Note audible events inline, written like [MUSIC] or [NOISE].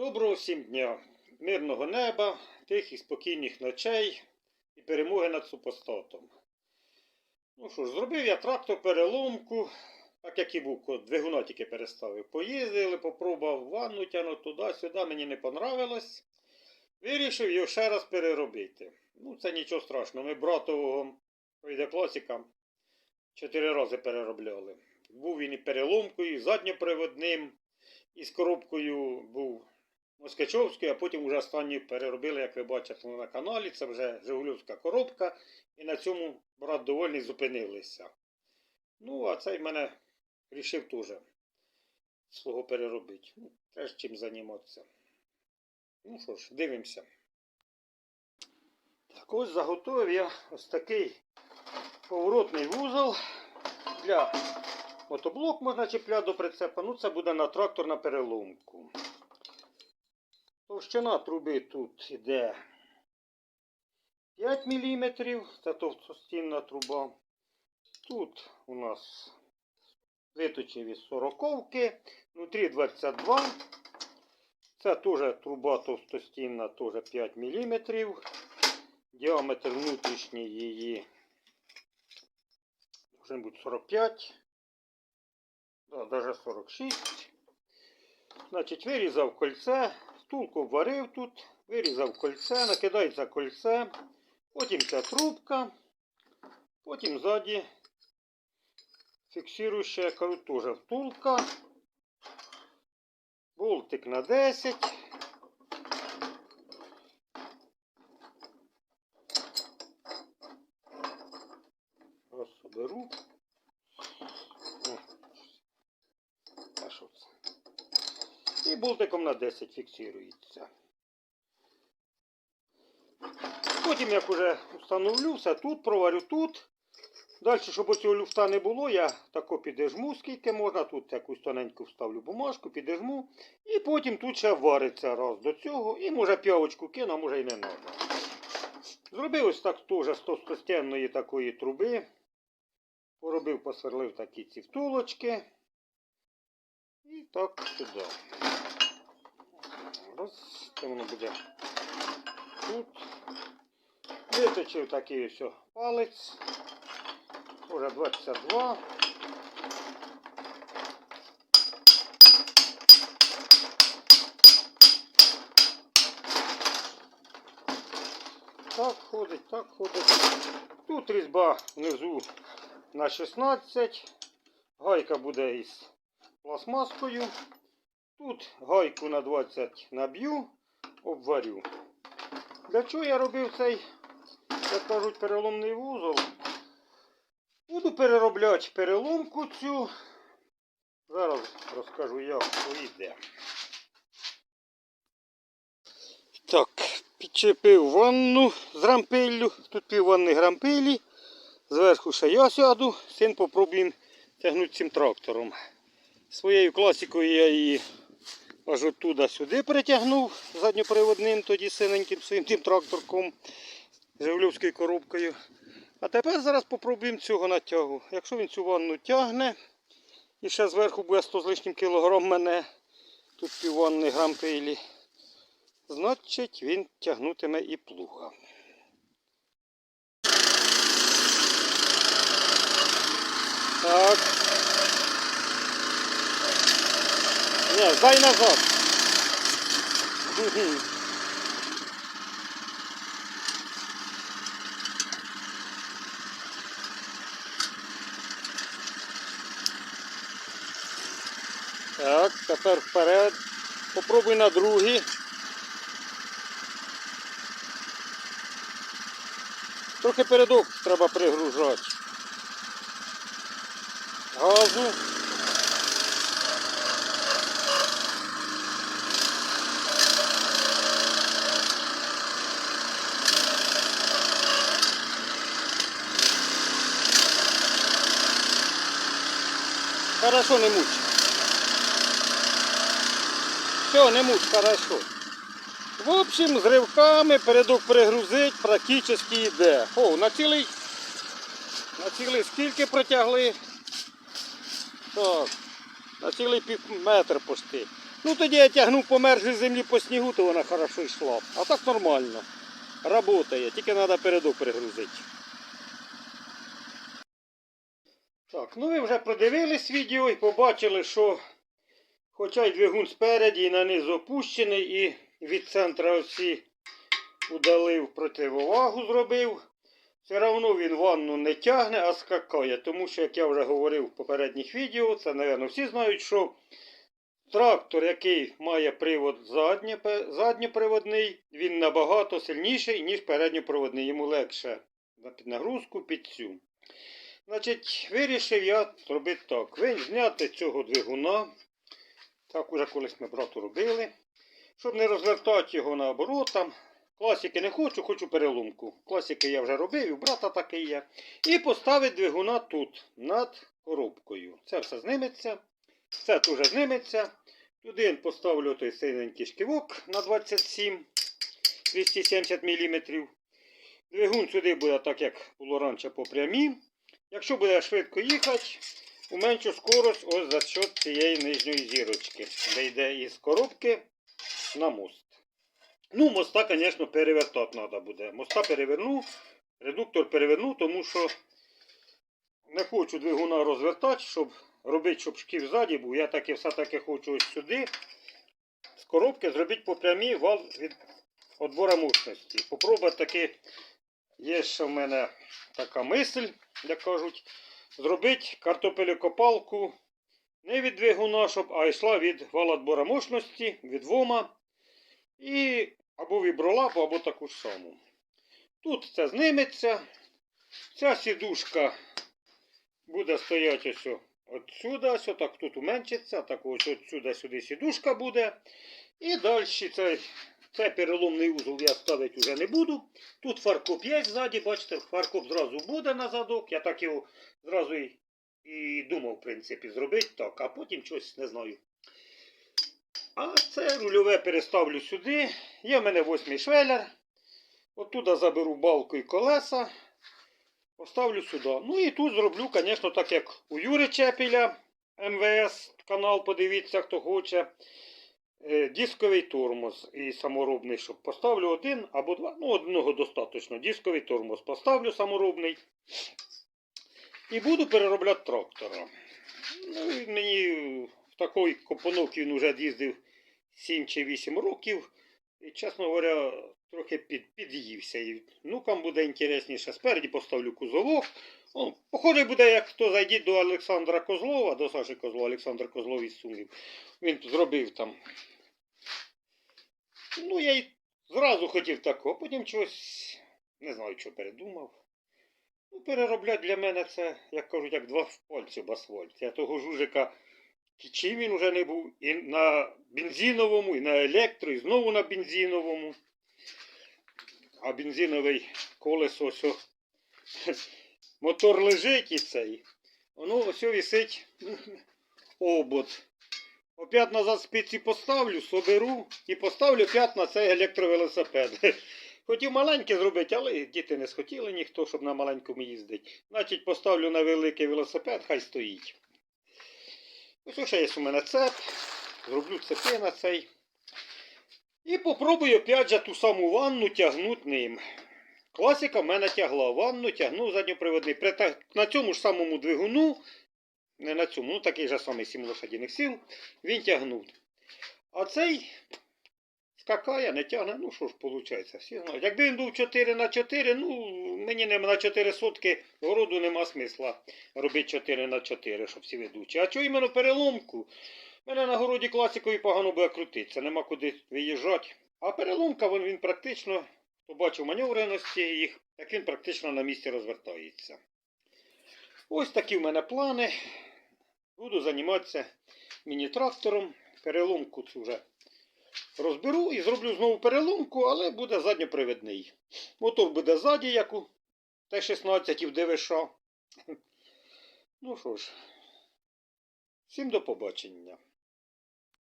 Доброго всім дня, мирного неба, тихих спокійних ночей і перемоги над супостатом. Ну що ж, зробив я трактор переломку, так як і був, двигуна тільки переставив. Поїздили, попробував ванну тягнути туди-сюди, мені не понравилось. Вирішив його ще раз переробити. Ну, це нічого страшного. Ми братового пройде класика чотири рази переробляли. Був він і переломкою, і задньоприводним, і з коробкою був Москачовською, а потім вже останню переробили, як ви бачите на каналі. Це вже Жигулівська коробка. І на цьому брат довольний зупинилися. Ну, а цей мене рішив теж свого переробити. Ну, теж чим займатися. Ну що ж, дивимося. Так ось заготовив я ось такий поворотний вузол для мотоблок можна чіпляти до прицепа. Ну, це буде на трактор на переломку. Товщина труби тут іде 5 мм, це товстостінна труба. Тут у нас виточив із 40 внутрі 22. Це теж труба товстостінна, теж 5 мм. Діаметр внутрішній її може бути 45. Да, даже 46. Значить, вирізав кольце, втулку варив тут, вирізав кольце, накидається кольце, потім ця трубка, потім ззаді фіксируюча, я кажу, теж втулка, болтик на 10. Ось соберу. О, а що це? І болтиком на 10 фіксується. Потім, як уже встановлю, все тут, проварю тут. Далі, щоб цього люфта не було, я тако підежму, скільки можна. Тут якусь тоненьку вставлю бумажку, підежму. І потім тут ще вариться раз до цього. І може п'явочку кину, а може і не треба. Зробив ось так теж з товстостенної такої труби. Поробив, посверлив такі ці втулочки. І так сюди. Раз, це воно буде тут. Виточив такий ось палець. Уже 22. Так ходить, так ходить. Тут різьба внизу на 16. Гайка буде із пластмаскою. Тут гайку на 20 наб'ю, обварю. Для чого я робив цей, як кажуть, переломний вузол? Буду переробляти переломку цю. Зараз розкажу, як поїде. Так, підчепив ванну з рампиллю. Тут пів ванни грампилі. Зверху ще я сяду, син попробуємо тягнути цим трактором. Своєю класикою я її аж оттуда сюди притягнув задньоприводним, тоді синеньким своїм тим тракторком Жигулівською коробкою. А тепер зараз попробуємо цього натягу. Якщо він цю ванну тягне, і ще зверху буде 100 з лишнім кілограм мене, тут пів ванни грам пилі, значить він тягнутиме і плуга. Так. Ні, здай назад. Мгм. Так, тепер вперед. Попробуй на другий. Трохи передок треба пригружати. Газу. Хорошо, не мучь. Все, не мучь, хорошо. В общем, з ривками передок пригрузить практично йде. О, на цілий, на цілий скільки протягли? Так, на цілий пів метр почти. Ну тоді я тягнув по мержі землі по снігу, то вона хорошо йшла. А так нормально. Работає, тільки треба передок перегрузити. Так, ну ви вже продивились відео і побачили, що хоча й двигун спереді і на низ опущений, і від центра осі удалив противовагу зробив. Все одно він ванну не тягне, а скакає. Тому що, як я вже говорив в попередніх відео, це, мабуть, всі знають, що трактор, який має привод задньоприводний, він набагато сильніший, ніж передньоприводний. Йому легше на піднагрузку під цю. Значить, вирішив я зробити так. Ви зняти цього двигуна. Так уже колись ми брату робили. Щоб не розвертати його наоборот там. Класики не хочу, хочу переломку. Класики я вже робив, у брата такий є. І поставити двигуна тут, над коробкою. Це все зниметься. Це теж зниметься. Туди поставлю той синенький шківок на 27 270 мм. Двигун сюди буде так, як було раніше по прямій. Якщо буде швидко їхати, уменшу скорость ось за счет цієї нижньої зірочки, де йде із коробки на мост. Ну, моста, звісно, перевертати треба буде. Моста переверну, редуктор переверну, тому що не хочу двигуна розвертати, щоб робити, щоб шків ззаді був. Я таки все-таки хочу ось сюди. З коробки зробити по прямій вал від отбора мощності. Попробувати таки, є ще в мене така мисль, як кажуть, зробити картопелекопалку не від двигуна, щоб, а йшла від вала отбора мощності, від вома. І або вібролапу, або таку ж саму. Тут це зниметься. Ця сідушка буде стояти ось отсюди, ось так тут уменшиться, так ось отсюди сюди сідушка буде. І далі цей, цей переломний узол я ставити вже не буду. Тут фаркоп є ззаді, бачите, фаркоп зразу буде на задок. Я так його зразу і, і думав, в принципі, зробити так, а потім щось не знаю. А це рульове переставлю сюди. Є в мене восьмий швеллер. Оттуда заберу балку і колеса. Поставлю сюди. Ну і тут зроблю, звісно, так як у Юри Чепіля, МВС канал, подивіться, хто хоче. Е, Дисковий тормоз і саморобний, щоб поставлю один або два. Ну, одного достатньо. Дисковий тормоз поставлю саморобний. І буду переробляти трактора. Ну, мені в такій компоновці він вже їздив 7 чи 8 років. І, чесно говоря, трохи під, під'ївся. І внукам буде інтересніше. Спереді поставлю кузовок. Ну, похоже буде, як хто зайде до Олександра Козлова, до Саші Козлова, Олександр Козлов із Сумів. Він зробив там. Ну, я й зразу хотів такого, потім чогось не знаю, що передумав. Ну, переробляти для мене це, як кажуть, як два пальці в асфальт. Я того жужика чим він вже не був. І на бензиновому, і на електро, і знову на бензиновому. А бензиновий колесо ось. [LAUGHS] Мотор лежить і цей. Воно ось висить [LAUGHS] обод. Опять назад спиці поставлю, соберу і поставлю опять на цей електровелосипед. [LAUGHS] Хотів маленький зробити, але діти не схотіли ніхто, щоб на маленькому їздити. Значить, поставлю на великий велосипед, хай стоїть. Ось ще є у мене цеп. Зроблю цепи на цей. І попробую опять же ту саму ванну тягнути ним. Класика в мене тягла ванну, тягнув задньоприводний. При та- На цьому ж самому двигуну, не на цьому, ну такий же самий 7 лошадіних сил, він тягнув. А цей скакає, не тягне, ну що ж виходить, всі знають. Якби він був 4 на 4, ну мені не на 4 сотки городу нема смисла робити 4 на 4, щоб всі ведучі. А чого іменно переломку? Мене на городі класикою погано буде крутитися, нема куди виїжджати. А переломка, він, він практично, хто бачив маневреності їх, так він практично на місці розвертається. Ось такі в мене плани. Буду займатися міні-трактором. Переломку цю вже розберу і зроблю знову переломку, але буде задньопривідний. Мотор буде ззаді, як у Т-16 і в ДВШ. Ну що ж, всім до побачення.